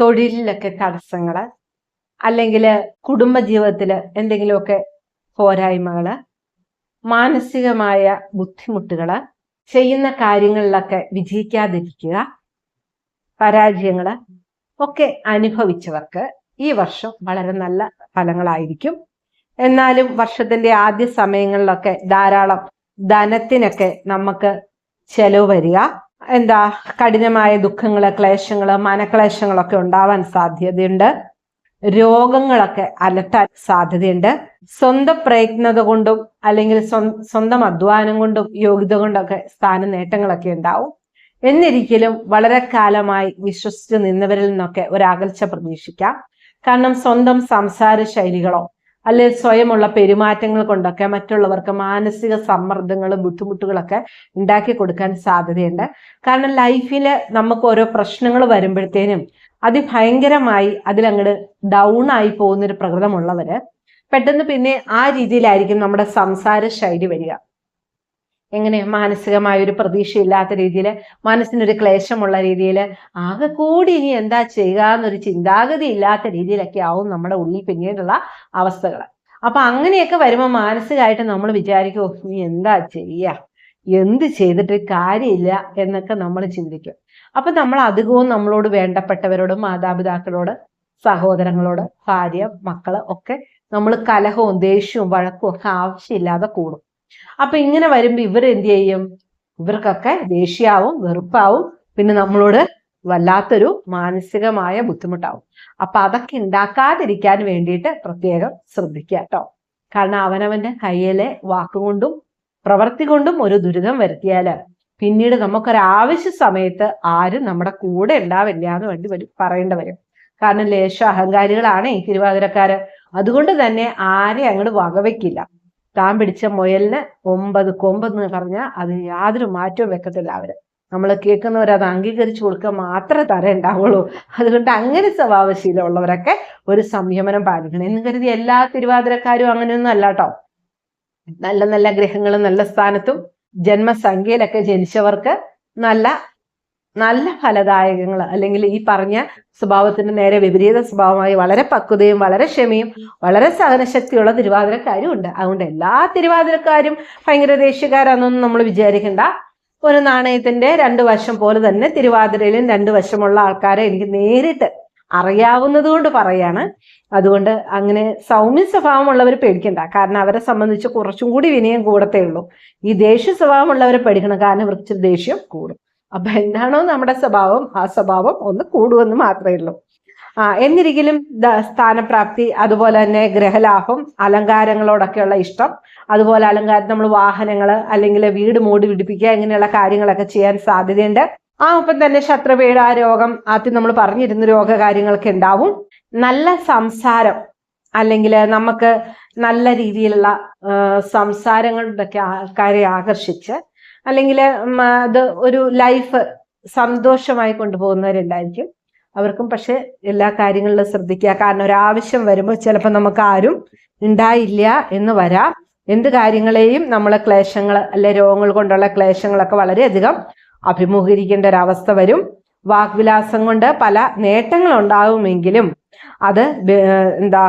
തൊഴിലിലൊക്കെ തടസ്സങ്ങൾ അല്ലെങ്കിൽ കുടുംബജീവിതത്തിൽ എന്തെങ്കിലുമൊക്കെ പോരായ്മകൾ മാനസികമായ ബുദ്ധിമുട്ടുകൾ ചെയ്യുന്ന കാര്യങ്ങളിലൊക്കെ വിജയിക്കാതിരിക്കുക പരാജയങ്ങൾ ഒക്കെ അനുഭവിച്ചവർക്ക് ഈ വർഷം വളരെ നല്ല ഫലങ്ങളായിരിക്കും. എന്നാലും വർഷത്തിന്റെ ആദ്യ സമയങ്ങളിലൊക്കെ ധാരാളം ധനത്തിനൊക്കെ നമുക്ക് ചെലവ് വരിക. എന്താ കഠിനമായ ദുഃഖങ്ങൾ ക്ലേശങ്ങൾ മനക്ലേശങ്ങളൊക്കെ ഉണ്ടാവാൻ സാധ്യതയുണ്ട്. രോഗങ്ങളൊക്കെ അലട്ടാൻ സാധ്യതയുണ്ട്. സ്വന്തം പ്രയത്നത കൊണ്ടും അല്ലെങ്കിൽ സ്വ- സ്വന്തം അധ്വാനം കൊണ്ടും യോഗ്യത കൊണ്ടൊക്കെ സ്ഥാന നേട്ടങ്ങളൊക്കെ ഉണ്ടാവും. എന്നിരിക്കലും വളരെ കാലമായി വിശ്വസിച്ച് നിന്നവരിൽ നിന്നൊക്കെ ഒരകൽച്ച പ്രതീക്ഷിക്കാം. കാരണം സ്വന്തം സംസാര ശൈലികളോ അല്ലെ സ്വയമുള്ള പെരുമാറ്റങ്ങൾ കൊണ്ടൊക്കെ മറ്റുള്ളവർക്ക് മാനസിക സമ്മർദ്ദങ്ങളും ബുദ്ധിമുട്ടുകളൊക്കെ ഉണ്ടാക്കി കൊടുക്കാൻ സാധ്യതയുണ്ട്. കാരണം ലൈഫിൽ നമുക്ക് ഓരോ പ്രശ്നങ്ങൾ വരുമ്പോഴത്തേനും അതിഭയങ്കരമായി അതിലങ്ങോട്ട് ഡൗൺ ആയി പോകുന്നൊരു പ്രകൃതമുള്ളവര് പെട്ടെന്ന് പിന്നെ ആ രീതിയിലായിരിക്കും നമ്മുടെ സംസാര ശൈലി വരിക. എങ്ങനെ മാനസികമായ ഒരു പ്രതീക്ഷയില്ലാത്ത രീതിയിൽ മനസ്സിനൊരു ക്ലേശമുള്ള രീതിയിൽ ആകെ കൂടി ഇനി എന്താ ചെയ്യുക എന്നൊരു ചിന്താഗതി ഇല്ലാത്ത രീതിയിലൊക്കെ ആവും നമ്മുടെ ഉള്ളിൽ പിന്നീടുള്ള അവസ്ഥകൾ അപ്പൊ അങ്ങനെയൊക്കെ വരുമ്പോൾ മാനസികമായിട്ട് നമ്മൾ വിചാരിക്കുമോ "ഓ, ഇനി എന്താ ചെയ്യുക എന്ത് ചെയ്തിട്ട് കാര്യമില്ല എന്നൊക്കെ നമ്മൾ ചിന്തിക്കും. അപ്പൊ നമ്മൾ അധികവും നമ്മളോട് വേണ്ടപ്പെട്ടവരോട് മാതാപിതാക്കളോട് സഹോദരങ്ങളോട് ഭാര്യ മക്കൾ ഒക്കെ നമ്മൾ കലഹവും ദേഷ്യവും വഴക്കും ഒക്കെ ആവശ്യമില്ലാതെ കൂടും. അപ്പൊ ഇങ്ങനെ വരുമ്പോ ഇവർ എന്ത് ചെയ്യും? ഇവർക്കൊക്കെ ദേഷ്യാവും വെറുപ്പാവും പിന്നെ നമ്മളോട് വല്ലാത്തൊരു മാനസികമായ ബുദ്ധിമുട്ടാവും. അപ്പൊ അതൊക്കെ ഉണ്ടാക്കാതിരിക്കാൻ വേണ്ടിയിട്ട് പ്രത്യേകം ശ്രദ്ധിക്കുക കേട്ടോ. കാരണം അവനവന്റെ കയ്യിലെ വാക്കുകൊണ്ടും പ്രവൃത്തി കൊണ്ടും ഒരു ദുരിതം വരുത്തിയാൽ പിന്നീട് നമുക്കൊരാവശ്യ സമയത്ത് ആരും നമ്മുടെ കൂടെ ഉണ്ടാവില്ല എന്ന് വേണ്ടി വരും പറയേണ്ടി വരും. കാരണം ലേശ അഹങ്കാരികളാണ് ഈ തിരുവാതിരക്കാര്. അതുകൊണ്ട് തന്നെ ആരെ അങ്ങോട്ട് വകവെക്കില്ല. താൻ പിടിച്ച മുയലിന് ഒമ്പത് കൊമ്പെന്ന് പറഞ്ഞാൽ അത് യാതൊരു മാറ്റവും വെക്കത്തില്ല അവർ. നമ്മൾ കേൾക്കുന്നവർ അത് അംഗീകരിച്ചു കൊടുക്കുക മാത്രമേ തര ഉണ്ടാവുള്ളൂ. അതുകൊണ്ട് അങ്ങനെ സ്വഭാവശീലമുള്ളവരൊക്കെ ഒരു സംയമനം പാലിക്കണം. എന്ന് കരുതി എല്ലാ തിരുവാതിരക്കാരും അങ്ങനെയൊന്നും അല്ല കേട്ടോ നല്ല നല്ല ഗ്രഹങ്ങളും നല്ല സ്ഥാനത്തും ജന്മസംഖ്യയിലൊക്കെ ജനിച്ചവർക്ക് നല്ല നല്ല ഫലദായകങ്ങൾ അല്ലെങ്കിൽ ഈ പറഞ്ഞ സ്വഭാവത്തിന്റെ നേരെ വിപരീത സ്വഭാവമായി വളരെ പക്വതയും വളരെ ക്ഷമയും വളരെ സഹനശക്തിയുള്ള തിരുവാതിരക്കാരും ഉണ്ട്. അതുകൊണ്ട് എല്ലാ തിരുവാതിരക്കാരും ഭയങ്കര ദേഷ്യക്കാരാണെന്നൊന്നും നമ്മൾ വിചാരിക്കണ്ട. ഒരു നാണയത്തിന്റെ രണ്ട് വശം പോലെ തന്നെ തിരുവാതിരയിലും രണ്ട് വശമുള്ള ആൾക്കാരെ എനിക്ക് നേരിട്ട് അറിയാവുന്നത് കൊണ്ട് പറയാണ്. അതുകൊണ്ട് അങ്ങനെ സൗമ്യ സ്വഭാവമുള്ളവർ പേടിക്കണ്ട. കാരണം അവരെ സംബന്ധിച്ച് കുറച്ചും കൂടി വിനയം കൂടത്തേ ഉള്ളൂ. ഈ ദേഷ്യ സ്വഭാവമുള്ളവരെ പേടിക്കണം. കാരണം ഇവർക്ക് ദേഷ്യം കൂടും. അപ്പൊ എന്താണോ നമ്മുടെ സ്വഭാവം ആ സ്വഭാവം ഒന്ന് കൂടുമെന്ന് മാത്രമേ ഉള്ളൂ. ആ എന്നിരിക്കലും സ്ഥാനപ്രാപ്തി അതുപോലെ തന്നെ ഗ്രഹലാഭം അലങ്കാരങ്ങളോടൊക്കെയുള്ള ഇഷ്ടം അതുപോലെ അലങ്കാരം നമ്മൾ വാഹനങ്ങൾ അല്ലെങ്കിൽ വീട് മൂടി പിടിപ്പിക്കുക ഇങ്ങനെയുള്ള കാര്യങ്ങളൊക്കെ ചെയ്യാൻ സാധ്യതയുണ്ട്. ആ ഒപ്പം തന്നെ ശത്രുപീഡ രോഗം ആദ്യം നമ്മൾ പറഞ്ഞിരുന്ന രോഗകാര്യങ്ങളൊക്കെ ഉണ്ടാവും. നല്ല സംസാരം അല്ലെങ്കിൽ നമുക്ക് നല്ല രീതിയിലുള്ള സംസാരങ്ങളുടെയൊക്കെ ആൾക്കാരെ ആകർഷിച്ച് അല്ലെങ്കിൽ അത് ഒരു ലൈഫ് സന്തോഷമായി കൊണ്ടുപോകുന്നവരുണ്ടായിരിക്കും അവർക്കും പക്ഷെ എല്ലാ കാര്യങ്ങളിലും ശ്രദ്ധിക്കുക. കാരണം ഒരാവശ്യം വരുമ്പോൾ ചിലപ്പോൾ നമുക്ക് ആരും ഉണ്ടായില്ല എന്ന് വരാം. എന്ത് കാര്യങ്ങളെയും നമ്മളെ ക്ലേശങ്ങൾ അല്ലെ രോഗങ്ങൾ കൊണ്ടുള്ള ക്ലേശങ്ങളൊക്കെ വളരെയധികം അഭിമുഖീകരിക്കേണ്ട ഒരവസ്ഥ വരും. വാഗ്വിലാസം കൊണ്ട് പല നേട്ടങ്ങൾ ഉണ്ടാവുമെങ്കിലും അത് എന്താ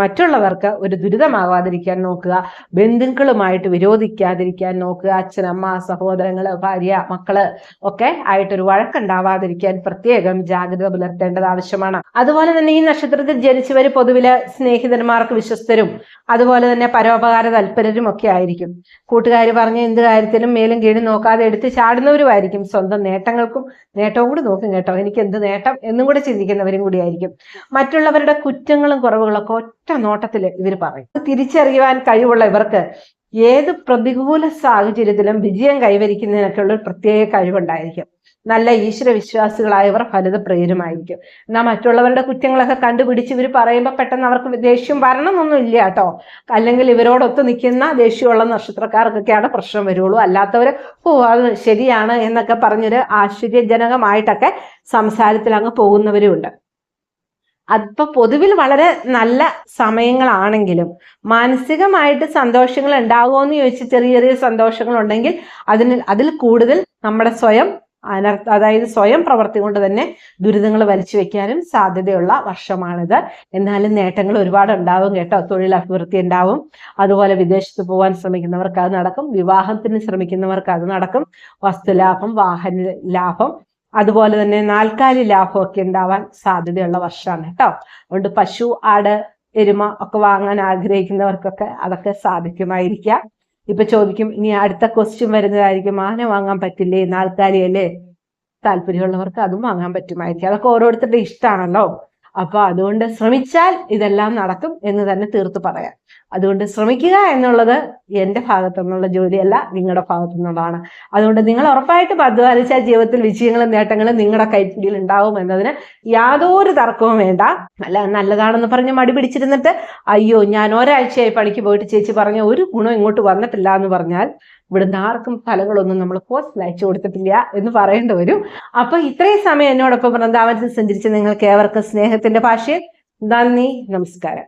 മറ്റുള്ളവർക്ക് ഒരു ദുരിതമാവാതിരിക്കാൻ നോക്കുക. ബന്ധുക്കളുമായിട്ട് വിരോധിക്കാതിരിക്കാൻ നോക്കുക. അച്ഛനമ്മ സഹോദരങ്ങൾ ഭാര്യ മക്കൾ ഒക്കെ ആയിട്ടൊരു വഴക്കുണ്ടാവാതിരിക്കാൻ പ്രത്യേകം ജാഗ്രത പുലർത്തേണ്ടത് ആവശ്യമാണ്. അതുപോലെ തന്നെ ഈ നക്ഷത്രത്തിൽ ജനിച്ചവർ പൊതുവിൽ സ്നേഹിതന്മാർക്ക് വിശ്വസ്തരും. അതുപോലെ തന്നെ പരോപകാര തൽപരരും ഒക്കെ ആയിരിക്കും. കൂട്ടുകാർ പറഞ്ഞ എന്ത് കാര്യത്തിലും മേലും കീഴും നോക്കാതെ എടുത്ത് ചാടുന്നവരുമായിരിക്കും. സ്വന്തം നേട്ടങ്ങൾക്കും നേട്ടവും കൂടി നോക്കും കേട്ടോ. എനിക്ക് എന്ത് നേട്ടം എന്നും കൂടെ ചിന്തിക്കുന്നവരും കൂടിയായിരിക്കും മറ്റുള്ളവരുടെ കുറ്റങ്ങളും കുറവുകളൊക്കെ ഒറ്റ നോട്ടത്തിൽ ഇവർ പറയും. തിരിച്ചറിയുവാൻ കഴിവുള്ള ഇവർക്ക് ഏത് പ്രതികൂല സാഹചര്യത്തിലും വിജയം കൈവരിക്കുന്നതിനൊക്കെയുള്ള ഒരു പ്രത്യേക കഴിവുണ്ടായിരിക്കും. നല്ല ഈശ്വര വിശ്വാസികളായവർ ഫലിതപ്രിയരുമായിരിക്കും എന്നാൽ മറ്റുള്ളവരുടെ കുറ്റങ്ങളൊക്കെ കണ്ടുപിടിച്ച് ഇവർ പറയുമ്പോൾ പെട്ടെന്ന് അവർക്ക് ദേഷ്യം വരണമെന്നൊന്നും ഇല്ല കേട്ടോ. അല്ലെങ്കിൽ ഇവരോടൊത്ത് നിൽക്കുന്ന ദേഷ്യമുള്ള നക്ഷത്രക്കാർക്കൊക്കെയാണ് പ്രശ്നം വരുള്ളൂ. അല്ലാത്തവർ ഓ അത് ശരിയാണ് എന്നൊക്കെ പറഞ്ഞൊരു ആശ്ചര്യജനകമായിട്ടൊക്കെ സംസാരത്തിൽ അങ്ങ് പോകുന്നവരുമുണ്ട്. അതിപ്പോ പൊതുവിൽ വളരെ നല്ല സമയങ്ങളാണെങ്കിലും മാനസികമായിട്ട് സന്തോഷങ്ങൾ ഉണ്ടാകുമോ എന്ന് ചോദിച്ച് ചെറിയ ചെറിയ സന്തോഷങ്ങൾ ഉണ്ടെങ്കിൽ അതിന് അതിൽ കൂടുതൽ നമ്മുടെ സ്വയം അതായത് സ്വയം പ്രവർത്തി കൊണ്ട് തന്നെ ദുരിതങ്ങൾ വലിച്ചു വെക്കാനും സാധ്യതയുള്ള വർഷമാണിത്. എന്നാലും നേട്ടങ്ങൾ ഒരുപാട് ഉണ്ടാവും കേട്ടോ. തൊഴിൽ അഭിവൃദ്ധി ഉണ്ടാവും. അതുപോലെ വിദേശത്ത് പോകാൻ ശ്രമിക്കുന്നവർക്ക് അത് നടക്കും. വിവാഹത്തിന് ശ്രമിക്കുന്നവർക്ക് അത് നടക്കും. വസ്തുലാഭം വാഹന ലാഭം അതുപോലെ തന്നെ നാൽക്കാലി ലാഭമൊക്കെ ഉണ്ടാവാൻ സാധ്യതയുള്ള വർഷമാണ് കേട്ടോ. അതുകൊണ്ട് പശു ആട് എരുമ ഒക്കെ വാങ്ങാൻ ആഗ്രഹിക്കുന്നവർക്കൊക്കെ അതൊക്കെ സാധിക്കുമായിരിക്കാം. ഇപ്പൊ ചോദിക്കും ഇനി അടുത്ത ക്വസ്റ്റ്യൻ വരുന്നതായിരിക്കും ആന വാങ്ങാൻ പറ്റില്ലേ? നാൽക്കാലി അല്ലേ? താല്പര്യമുള്ളവർക്ക് അതും വാങ്ങാൻ പറ്റുമായിരിക്കും. അതൊക്കെ ഓരോരുത്തരുടെ ഇഷ്ടമാണല്ലോ. അപ്പൊ അതുകൊണ്ട് ശ്രമിച്ചാൽ ഇതെല്ലാം നടക്കും എന്ന് തന്നെ തീർത്ത് പറയാം. അതുകൊണ്ട് ശ്രമിക്കുക എന്നുള്ളത് എന്റെ ഭാഗത്തു നിന്നുള്ള ജോലിയല്ല നിങ്ങളുടെ ഭാഗത്തു നിന്നുള്ളതാണ് അതുകൊണ്ട് നിങ്ങൾ ഉറപ്പായിട്ടും അധ്വാനിച്ച ജീവിതത്തിൽ വിജയങ്ങളും നേട്ടങ്ങളും നിങ്ങളുടെ കൈപ്പിടിയിൽ ഉണ്ടാവും എന്നതിന് യാതൊരു തർക്കവും വേണ്ട. അല്ല നല്ലതാണെന്ന് പറഞ്ഞ് മടി പിടിച്ചിരുന്നിട്ട് അയ്യോ ഞാൻ ഒരാഴ്ചയായി പണിക്ക് പോയിട്ട് ചേച്ചി പറഞ്ഞ ഒരു ഗുണം ഇങ്ങോട്ട് വന്നിട്ടില്ല എന്ന് പറഞ്ഞാൽ ഇവിടുന്ന് ആർക്കും ഫലങ്ങളൊന്നും നമ്മൾ പോസ്റ്റിൽ അയച്ചു കൊടുത്തിട്ടില്ല എന്ന് പറയേണ്ടി വരും. അപ്പൊ ഇത്രയും സമയം എന്നോടൊപ്പം വൃന്ദാവനത്തിൽ സഞ്ചരിച്ച് നിങ്ങൾക്ക് ഏവർക്കും സ്നേഹത്തിന്റെ ഭാഷയിൽ നന്ദി നമസ്കാരം.